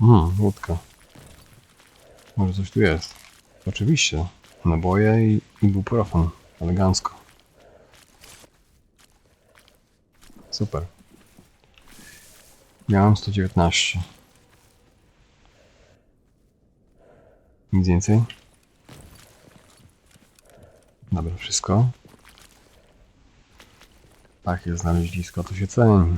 Hmm, łódka. Może coś tu jest. Oczywiście. Naboje i ibuprofen. Elegancko. Super. Miałem 119. Nic więcej? Dobra, wszystko. Takie znaleźlisko to się ceni.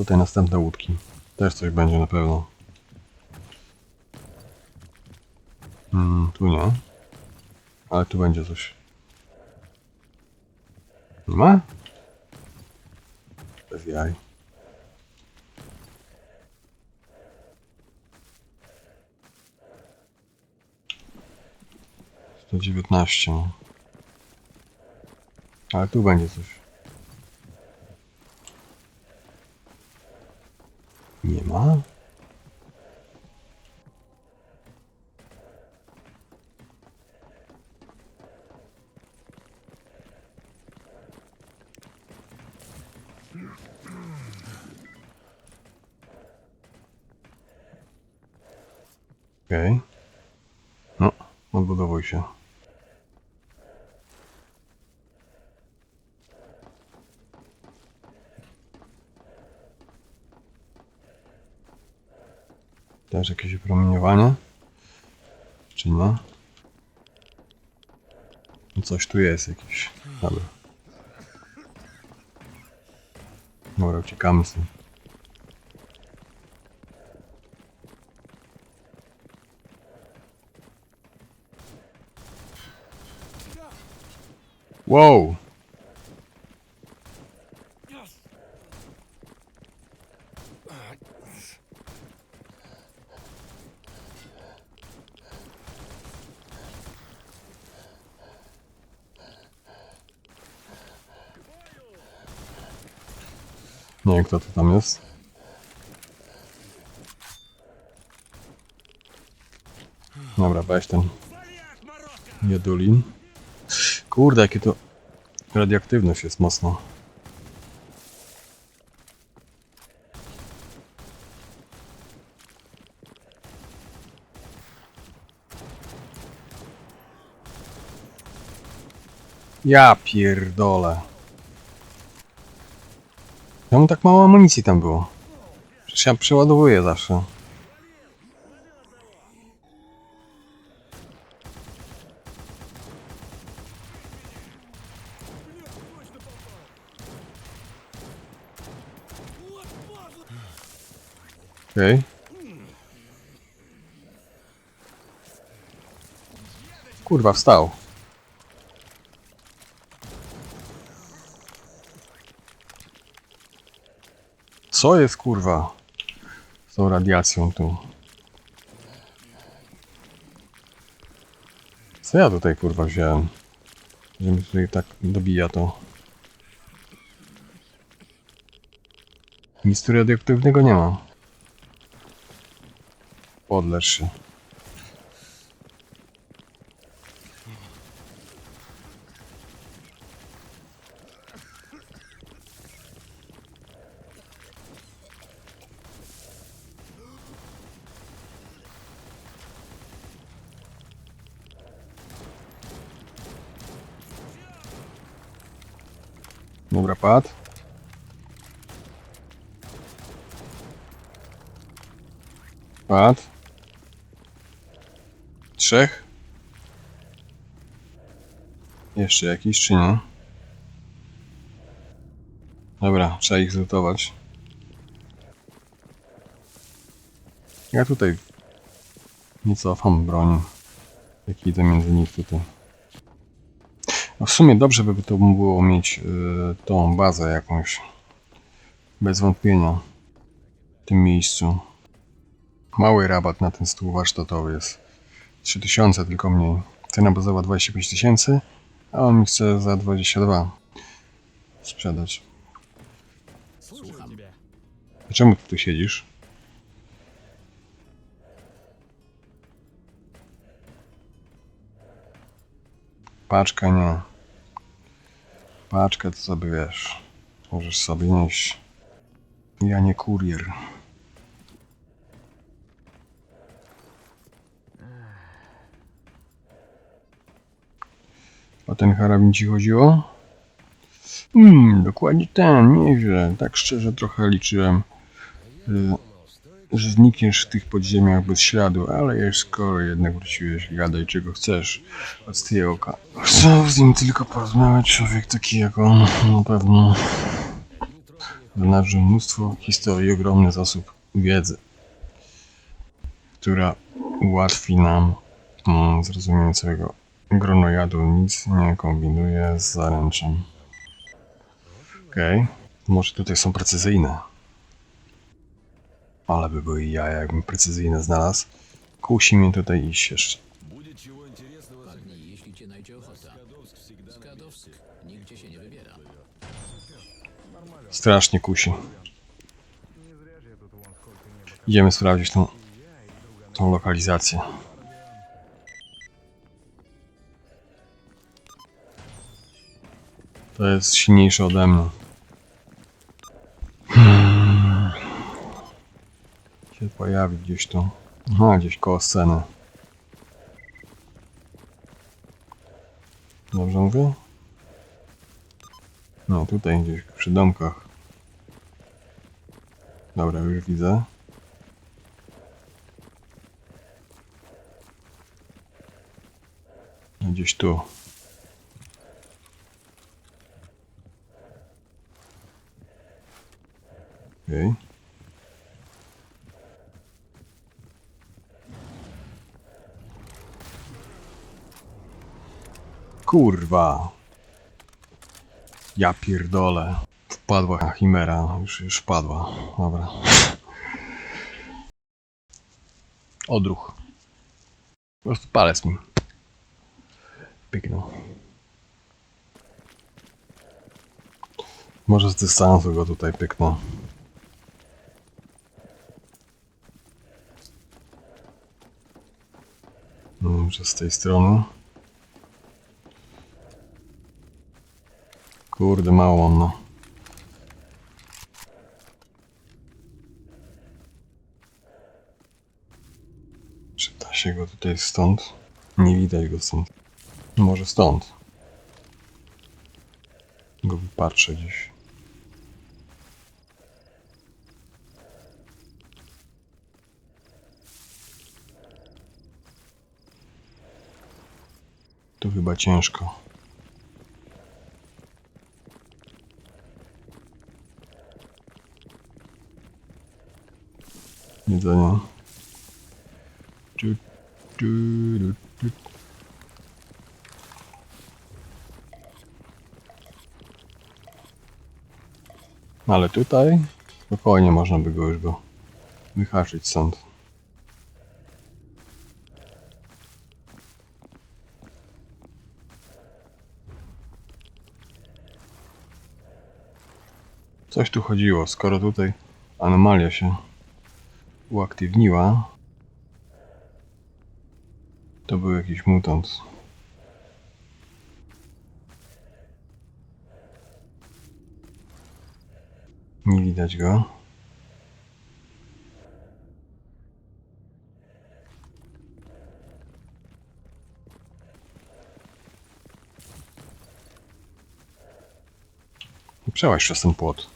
Tutaj następne łódki. Też coś będzie na pewno. Hmm, tu nie. Ale tu będzie coś. Nie ma? Bez jaj. Sto dziewiętnaście. no. Ale tu będzie coś. Nie ma? Okej. No, odbudowuj się. Też jakieś promieniowanie? Czy nie? No Coś tu jest jakiś. Dobra. Dobra, uciekamy. Wow! Kto to tam jest. Dobra, weź ten jedulin. Kurde, jakie to radioaktywność jest mocno. Ja pierdolę. Czemu tak mało amunicji tam było? Przecież ja przeładowuję zawsze. Okej. Kurwa, wstał. Co jest kurwa z tą radiacją tu? Co ja tutaj kurwa wziąłem? Że mi tutaj tak dobija to. Nic tu radioaktywnego nie ma. Podlecz się. Dobra, pad. Pad. Trzech. Jeszcze jakiś, czy nie? Dobra, trzeba ich zlutować. Ja tutaj nie cofam broni. Jak idę między nich tutaj. No w sumie dobrze by to było mieć y, tą bazę jakąś. Bez wątpienia. W tym miejscu. Mały rabat na ten stół warsztatowy jest. 3000 tylko mniej. Cena bazowa 25 tysięcy, a on mi chce za 22 sprzedać. Słucham. A czemu ty tu siedzisz? Paczka nie. Paczka to sobie wiesz. Możesz sobie nieść. Ja nie kurier. O ten karabin ci chodziło? Hmm, dokładnie ten, nieźle. Tak szczerze trochę liczyłem, y, że znikniesz w tych podziemiach bez śladu, ale już skoro jednak wróciłeś, gadaj czego chcesz. Od oka. Chcę z nim tylko porozmawiać, człowiek taki jak on, na pewno wynarzy mnóstwo historii ogromny zasób wiedzy, która ułatwi nam mm, zrozumienie całego gronojadu. Nic nie kombinuje z zaręczem. Okej, może tutaj są precyzyjne. Ale by były jaja, jakbym precyzyjne znalazł. Kusi mnie tutaj iść jeszcze. Strasznie kusi. Idziemy sprawdzić tą, tą lokalizację. To jest silniejsze ode mnie. Pojawi gdzieś tu. Aha, gdzieś koło sceny. Dobrze mówię? No, tutaj gdzieś przy domkach. Dobra, już widzę. No, Gdzieś tu. Okej. Kurwa. Ja pierdolę. Wpadła chimera, już, już wpadła. Dobra. Odruch. Po prostu palec mi. Pyknął. Może z dystansu go tutaj pyknę. No, Może z tej strony. Kurde, mało mam, no. Czy da się go tutaj stąd? Nie widać go stąd. Może stąd. Go wypatrzę gdzieś. Tu chyba ciężko. Tu. Ale tutaj spokojnie można by go już go wyhaczyć stąd. Coś tu chodziło, skoro tutaj anomalia się uaktywniła, to był jakiś mutant. Nie widać go. Przełaź przez ten płot.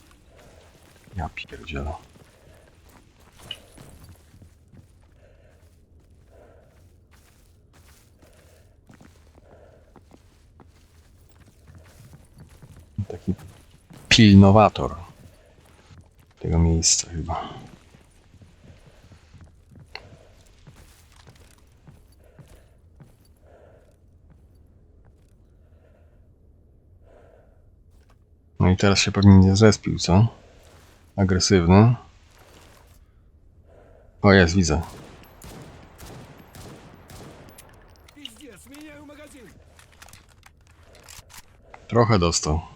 Ja pierdzielę. pilnowator tego miejsca chyba. No i teraz się pewnie nie zespił, co? Agresywny. O, jest, widzę. Trochę dostał.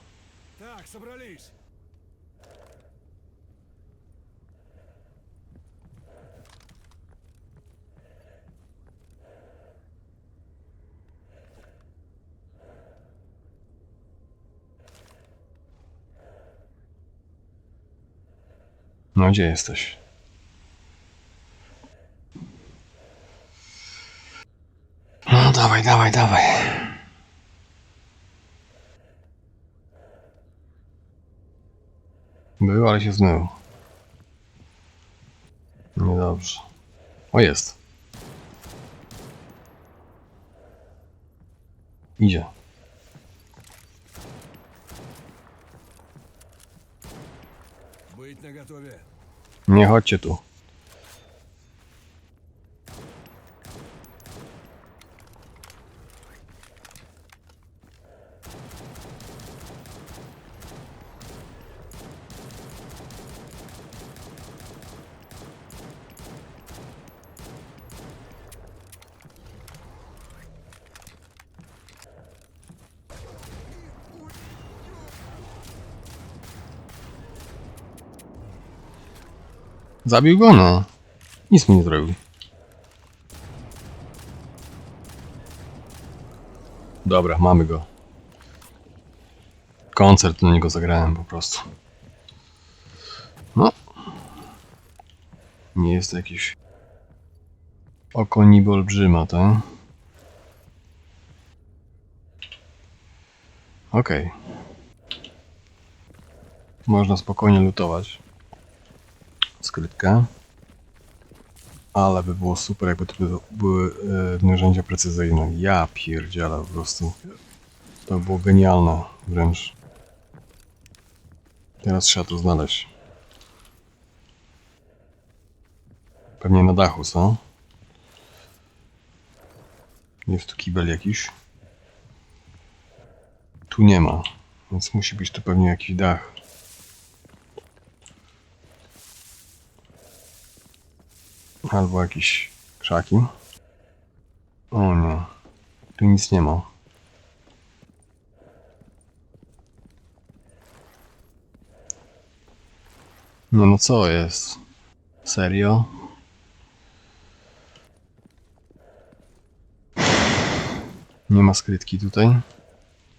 No gdzie jesteś? No dawaj, dawaj, dawaj. Był, ale się zmył. Niedobrze. O, jest. Idzie. Быть наготове. Не хочу ту. Zabił go, no. Nic mi nie zrobił. Dobra, mamy go. Koncert do niego zagrałem po prostu. No. Nie jest to jakiś oko niby olbrzyma, tak? Okej. Można spokojnie lutować Ale by było super, jakby to by, były e, narzędzia precyzyjne. Ja pierdzielę po prostu. To było genialne wręcz. Teraz trzeba to znaleźć. Pewnie na dachu, co? Jest tu kibel jakiś. Tu nie ma, więc musi być tu pewnie jakiś dach. Albo jakieś krzaki. O nie. Tu nic nie ma. No no co jest? Serio? Nie ma skrytki tutaj.